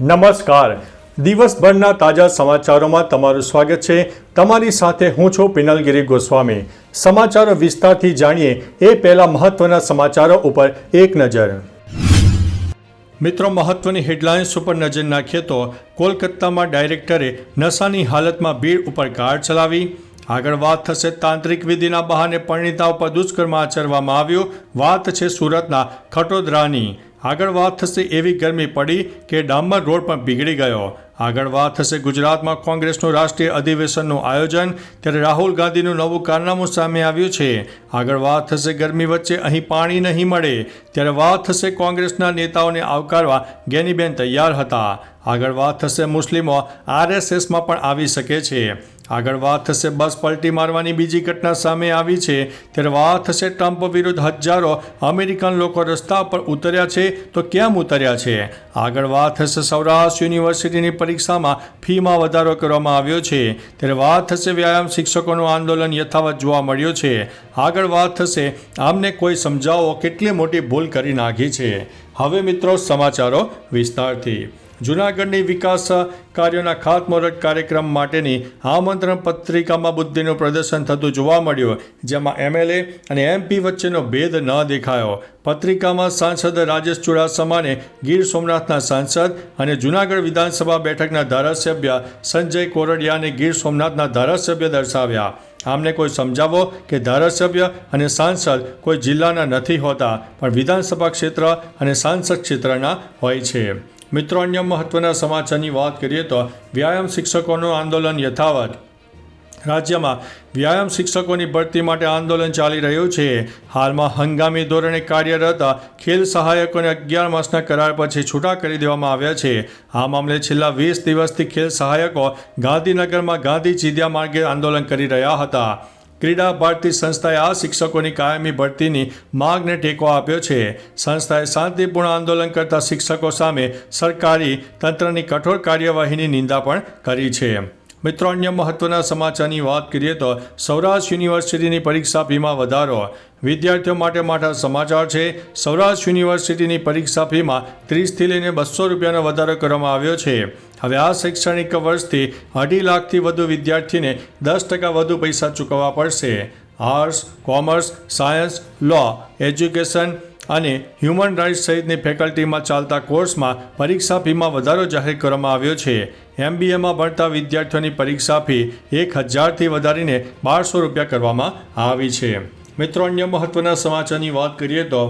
નમસ્કાર. દિવસભરના તાજા સમાચારોમાં તમારું સ્વાગત છે. તમારી સાથે હું છું પિનલગીરી ગોસ્વામી. સમાચારો વિસ્તારથી જાણીએ એ પહેલા મહત્વના સમાચારો ઉપર એક નજર. મિત્રો, મહત્વની હેડલાઇન્સ ઉપર નજર નાખીએ તો કોલકાતામાં ડાયરેક્ટરે નશાની હાલતમાં ભીડ ઉપર કાર ચલાવી. આગળ વાત થશે તાંત્રિક વિધિના બહાને પરિણીતા ઉપર દુષ્કર્મ આચરવામાં આવ્યું. વાત છે સુરતના ખટોદરાની. આગળ વાત થશે એવી ગરમી પડી કે ડામર રોડ પણ બીગડી ગયો. આગળ વાત થશે ગુજરાતમાં કોંગ્રેસનું રાષ્ટ્રીય અધિવેશનનું આયોજન, ત્યારે રાહુલ ગાંધીનું નવું કારનામું સામે આવ્યું છે. આગળ વાત થશે ગરમી વચ્ચે અહીં પાણી નહીં મળે, ત્યારે વાત થશે કોંગ્રેસના નેતાઓને આવકારવા ગેનીબેન તૈયાર હતા. આગળ વાત થશે મુસ્લિમો આરએસએસમાં પણ આવી શકે છે. આગળ વાત થશે બસ પલટી મારવાની બીજી ઘટના સામે આવી છે. ત્યારે વાત થશે ટ્રમ્પ વિરુદ્ધ હજારો અમેરિકન લોકો રસ્તા પર ઉતર્યા છે. તો કેમ ઉતર્યા છે? આગળ વાત થશે સૌરાષ્ટ્ર યુનિવર્સિટીની પરીક્ષામાં ફીમાં વધારો કરવામાં આવ્યો છે. ત્યારે વાત થશે વ્યાયામ શિક્ષકોનું આંદોલન યથાવત જોવા મળ્યું છે. આગળ વાત થશે આમને કોઈ સમજાવો કેટલી મોટી ભૂલ કરી નાખી છે. હવે મિત્રો સમાચારો વિસ્તારથી. જૂનાગઢની વિકાસ કાર્યોના ખાતમુહૂર્ત કાર્યક્રમ માટેની આમંત્રણ પત્રિકામાં બુદ્ધિનું પ્રદર્શન થતું જોવા મળ્યું, જેમાં એમએલએ અને એમપી વચ્ચેનો ભેદ ન દેખાયો. પત્રિકામાં સાંસદ રાજેશ ચુડાસમાને ગીર સોમનાથના સાંસદ અને જૂનાગઢ વિધાનસભા બેઠકના ધારાસભ્ય સંજય કોરડિયાને ગીર સોમનાથના ધારાસભ્ય દર્શાવ્યા. આમને કોઈ સમજાવો કે ધારાસભ્ય અને સાંસદ કોઈ જિલ્લાના નથી હોતા, પણ વિધાનસભા ક્ષેત્ર અને સાંસદ ક્ષેત્રના હોય છે. મિત્રો, અન્ય મહત્વના સમાચારની વાત કરીએ તો વ્યાયામ શિક્ષકોનું આંદોલન યથાવત. રાજ્યમાં વ્યાયામ શિક્ષકોની ભરતી માટે આંદોલન ચાલી રહ્યું છે. હાલમાં હંગામી ધોરણે કાર્યરત ખેલ સહાયકોને અગિયાર માસના કરાર પછી છૂટા કરી દેવામાં આવ્યા છે. આ મામલે છેલ્લા વીસ દિવસથી ખેલ સહાયકો ગાંધીનગરમાં ગાંધી ચીધિયા માર્ગે આંદોલન કરી રહ્યા હતા. ક્રીડા ભારતી સંસ્થાએ આ શિક્ષકોની કાયમી ભરતીની માંગને ટેકો આપ્યો છે. સંસ્થાએ શાંતિપૂર્ણ આંદોલન કરતા શિક્ષકો સામે સરકારી તંત્રની કઠોર કાર્યવાહીની નિંદા પણ કરી છે. મિત્રો, અન્ય મહત્વના સમાચારની વાત કરીએ તો સૌરાષ્ટ્ર યુનિવર્સિટીની પરીક્ષા ફીમાં વધારો. વિદ્યાર્થીઓ માટે મોટા સમાચાર છે. સૌરાષ્ટ્ર યુનિવર્સિટીની પરીક્ષા ફીમાં ત્રીસથી લઈને બસો રૂપિયાનો વધારો કરવામાં આવ્યો છે. હવે આ શૈક્ષણિક વર્ષથી અઢી લાખથી વધુ વિદ્યાર્થીને દસ ટકા વધુ પૈસા ચૂકવવા પડશે. Arts, commerce, science, law, education અને હ્યુમન રાઇટ્સ સહિતની ફેકલ્ટીમાં ચાલતા કોર્સમાં પરીક્ષા ફીમાં વધારો જાહેર કરવામાં આવ્યો છે. એમબીએમાં ભણતા વિદ્યાર્થીઓની પરીક્ષા ફી એક હજારથી વધારીને બારસો રૂપિયા કરવામાં આવી છે. મિત્રો, અન્ય મહત્વના સમાચારની વાત કરીએ તો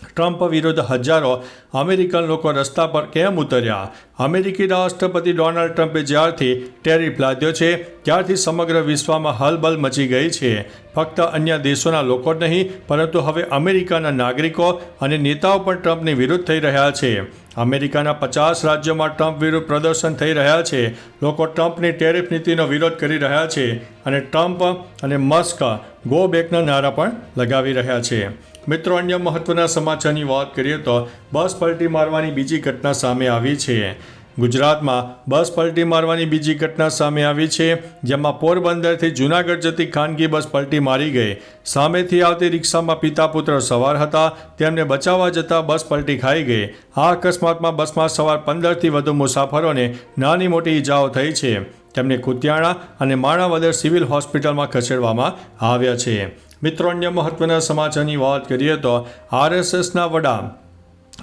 ટ્રમ્પ વિરુદ્ધ હજારો અમેરિકન લોકો રસ્તા પર કેમ ઉતર્યા? અમેરિકી રાષ્ટ્રપતિ ડોનાલ્ડ ટ્રમ્પે જ્યારથી ટેરિફ લાદ્યો છે, ત્યારથી સમગ્ર વિશ્વમાં હલબલ મચી ગઈ છે. ફક્ત અન્ય દેશોના લોકો જ નહીં, પરંતુ હવે અમેરિકાના નાગરિકો અને નેતાઓ પણ ટ્રમ્પની વિરુદ્ધ થઈ રહ્યા છે. અમેરિકાના પચાસ રાજ્યોમાં ટ્રમ્પ વિરુદ્ધ પ્રદર્શન થઈ રહ્યા છે. લોકો ટ્રમ્પની ટેરિફ નીતિનો વિરોધ કરી રહ્યા છે અને ટ્રમ્પ અને મસ્ક ગો બેકના નારા પણ લગાવી રહ્યા છે. મિત્રો, અન્ય મહત્વના સમાચારની વાત કરીએ તો બસ પલટી મારવાની બીજી ઘટના સામે આવી છે. ગુજરાતમાં બસ પલટી મારવાની બીજી ઘટના સામે આવી છે, જેમાં પોરબંદરથી જૂનાગઢ જતી ખાનગી બસ પલટી મારી ગઈ. સામેથી આવતી રિક્ષામાં પિતા પુત્ર સવાર હતા, તેમને બચાવવા જતાં બસ પલટી ખાઈ ગઈ. આ અકસ્માતમાં બસમાં સવાર પંદરથી વધુ મુસાફરોને નાની મોટી ઈજાઓ થઈ છે. તેમને કુતિયાણા અને માણાવદર સિવિલ હોસ્પિટલમાં ખસેડવામાં આવ્યા છે. મિત્રો, અન્ય મહત્વના સમાચારની વાત કરીએ તો આરએસએસના વડા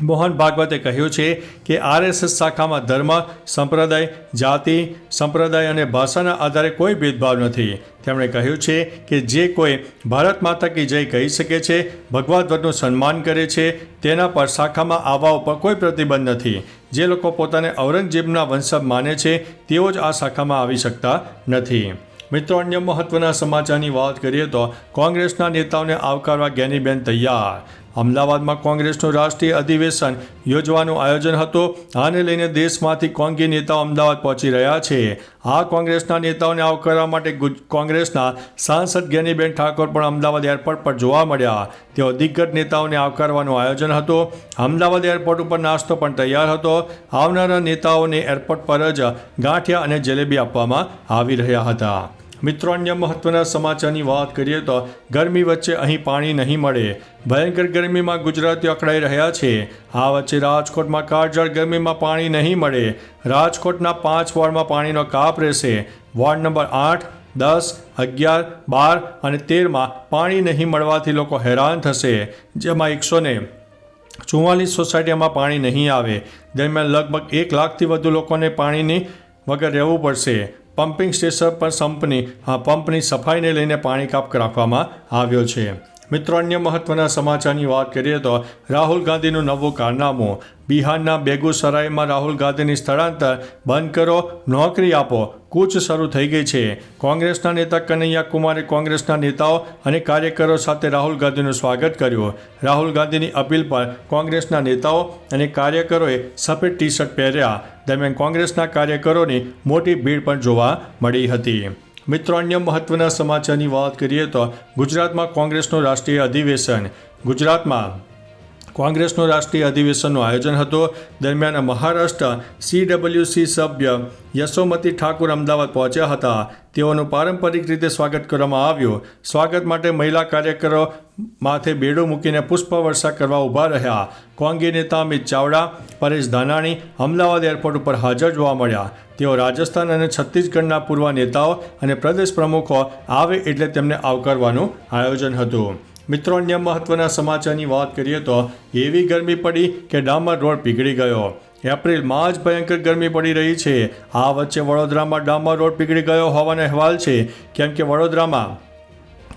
મોહન ભાગવતે કહ્યું છે કે આરએસએસ શાખામાં ધર્મ, સંપ્રદાય, જાતિ, સંપ્રદાય અને ભાષાના આધારે કોઈ ભેદભાવ નથી. તેમણે કહ્યું છે કે જે કોઈ ભારત માતા કી જય કહી શકે છે ભગવા ધ્વજનું સન્માન કરે છે, તેના પર શાખામાં આવવા ઉપર કોઈ પ્રતિબંધ નથી. જે લોકો પોતાને ઔરંગઝેબના વંશજ માને છે, તેઓ જ આ શાખામાં આવી શકતા નથી. મિત્રો, અન્ય મહત્વના સમાચારની વાત કરીએ તો કોંગ્રેસના નેતાઓને આવકારવા જ્ઞાનીબેન તૈયાર. અમદાવાદમાં કોંગ્રેસનું રાષ્ટ્રીય અધિવેશન યોજવાનું આયોજન હતું. આને લઈને દેશમાંથી કોંગી નેતાઓ અમદાવાદ પહોંચી રહ્યા છે. આ કોંગ્રેસના નેતાઓને આવકારવા માટે કોંગ્રેસના સાંસદ જ્ઞાનીબેન ઠાકોર પણ અમદાવાદ એરપોર્ટ પર જોવા મળ્યા. તેઓ દિગ્ગજ નેતાઓને આવકારવાનું આયોજન હતું. અમદાવાદ એરપોર્ટ ઉપર નાસ્તો પણ તૈયાર હતો. આવનારા નેતાઓને એરપોર્ટ પર જ ગાંઠિયા અને જલેબી આપવામાં આવી રહ્યા હતા. મિત્રો, અન્ય મહત્વના સમાચારની વાત કરીએ તો ગરમી વચ્ચે અહીં પાણી નહીં મળે. ભયંકર ગરમીમાં ગુજરાતીઓ અકળાઈ રહ્યા છે. આ વચ્ચે રાજકોટમાં કાળઝાળ ગરમીમાં પાણી નહીં મળે. રાજકોટના પાંચ વોર્ડમાં પાણીનો કાપ રહેશે. વોર્ડ નંબર આઠ, દસ, અગિયાર, બાર અને તેરમાં પાણી નહીં મળવાથી લોકો હેરાન થશે. જેમાં એકસો ને ચુમ્માલીસ સોસાયટીમાં પાણી નહીં આવે. દરમિયાન લગભગ એક લાખથી વધુ લોકોને પાણીની વગર રહેવું પડશે. પમ્પિંગ સ્ટેશન પર સંપની પંપની સફાઈને લઈને પાણી કાપ રાખવામાં આવ્યો છે. મિત્રો, અન્ય મહત્વના સમાચારની વાત કરીએ તો રાહુલ ગાંધીનું નવું કારનામું. બિહારના બેગુસરાયમાં રાહુલ ગાંધીની સ્થળાંતર બંધ કરો, નોકરી આપો, કૂચ શરૂ થઈ ગઈ છે. કોંગ્રેસના નેતા કનૈયા કુમારે કોંગ્રેસના નેતાઓ અને કાર્યકરો સાથે રાહુલ ગાંધીનું સ્વાગત કર્યું. રાહુલ ગાંધીની અપીલ પર કોંગ્રેસના નેતાઓ અને કાર્યકરોએ સફેદ ટી શર્ટ પહેર્યા. દરમિયાન કોંગ્રેસના કાર્યકરોની મોટી ભીડ પણ જોવા મળી હતી. મિત્રો અન્ય મહત્વના સમાચારની વાત કરીએ તો ગુજરાતમાં કોંગ્રેસનું રાષ્ટ્રીય અધિવેશન. ગુજરાતમાં કોંગ્રેસનું રાષ્ટ્રીય અધિવેશનનું આયોજન હતું. દરમિયાન મહારાષ્ટ્ર સીડબ્લ્યુસી સભ્ય યશોમતી ઠાકુર અમદાવાદ પહોંચ્યા હતા. તેઓનું પારંપરિક રીતે સ્વાગત કરવામાં આવ્યું. સ્વાગત માટે મહિલા કાર્યકરો માથે બેડું મૂકીને પુષ્પવર્ષા કરવા ઊભા રહ્યા. કોંગી નેતા અમિત ચાવડા, પરેશ ધાનાણી અમદાવાદ એરપોર્ટ ઉપર હાજર જોવા મળ્યા. તેઓ રાજસ્થાન અને છત્તીસગઢના પૂર્વ નેતાઓ અને પ્રદેશ પ્રમુખો આવે એટલે તેમને આવકારવાનું આયોજન હતું. મિત્રો અન્ય મહત્વના સમાચારની વાત કરીએ તો એવી ગરમી પડી કે ડામર રોડ પીગળી ગયો. એપ્રિલમાં જ ભયંકર ગરમી પડી રહી છે. આ વચ્ચે વડોદરામાં ડામર રોડ પીગળી ગયો હોવાનો અહેવાલ છે. કેમ કે વડોદરામાં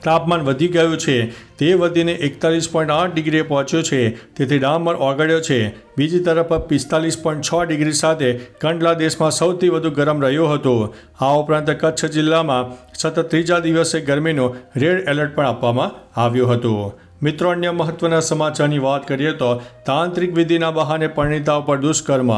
તાપમાન વધી ગયું છે. તે વધીને એકતાલીસ પોઈન્ટ આઠ ડિગ્રીએ પહોંચ્યો છે. તેથી ડામર ઓગળ્યો છે. બીજી તરફ પિસ્તાલીસ પોઈન્ટ છ ડિગ્રી સાથે કંડલા દેશમાં સૌથી વધુ ગરમ રહ્યો હતો. આ ઉપરાંત કચ્છ જિલ્લામાં સતત ત્રીજા દિવસે ગરમીનો રેડ એલર્ટ પણ આપવામાં આવ્યો હતું. મિત્રો, અન્ય મહત્વના સમાચારની વાત કરીએ તો તાંત્રિક વિધિના બહાને પરિણીતા ઉપર દુષ્કર્મ.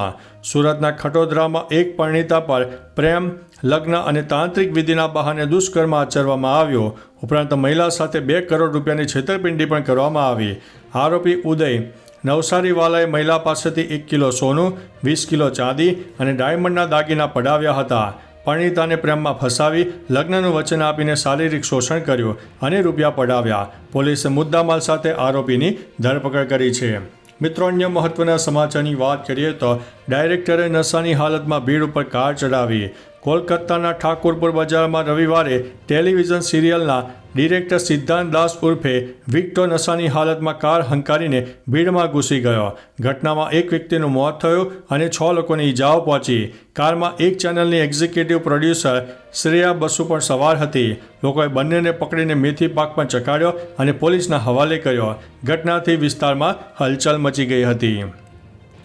સુરતના ખટોદરામાં એક પરિણીતા પર પ્રેમ, લગ્ન અને તાંત્રિક વિધિના બહાને દુષ્કર્મ આચરવામાં આવ્યો. ઉપરાંત મહિલા સાથે બે કરોડ રૂપિયાની છેતરપિંડી પણ કરવામાં આવી. આરોપી ઉદય નવસારીવાલાએ મહિલા પાસેથી એક કિલો સોનું, વીસ કિલો ચાંદી અને ડાયમંડના દાગીના પડાવ્યા હતા. પરિણીતાને પ્રેમમાં ફસાવી લગ્નનું વચન આપીને શારીરિક શોષણ કર્યું અને રૂપિયા પડાવ્યા. પોલીસે મુદ્દામાલ સાથે આરોપીની ધરપકડ કરી છે. મિત્રો, અન્ય મહત્વના સમાચારની વાત કરીએ તો ડાયરેક્ટરે નશાની હાલતમાં ભીડ ઉપર કાર ચડાવી. કોલકાતાના ઠાકોરપુર બજારમાં રવિવારે ટેલિવિઝન સિરિયલના ડિરેક્ટર સિદ્ધાંત દાસ ઉર્ફે વિક્ટો નશાની હાલતમાં કાર હંકારીને ભીડમાં ઘૂસી ગયો. ઘટનામાં એક વ્યક્તિનું મોત થયું અને છ લોકોની ઈજાઓ પહોંચી. કારમાં એક ચેનલની એક્ઝિક્યુટિવ પ્રોડ્યુસર શ્રેયા બસુ પણ સવાર હતી. લોકોએ બંનેને પકડીને મેથી પાક પણ ચકાડ્યો અને પોલીસના હવાલે કર્યો. ઘટનાથી વિસ્તારમાં હલચલ મચી ગઈ હતી.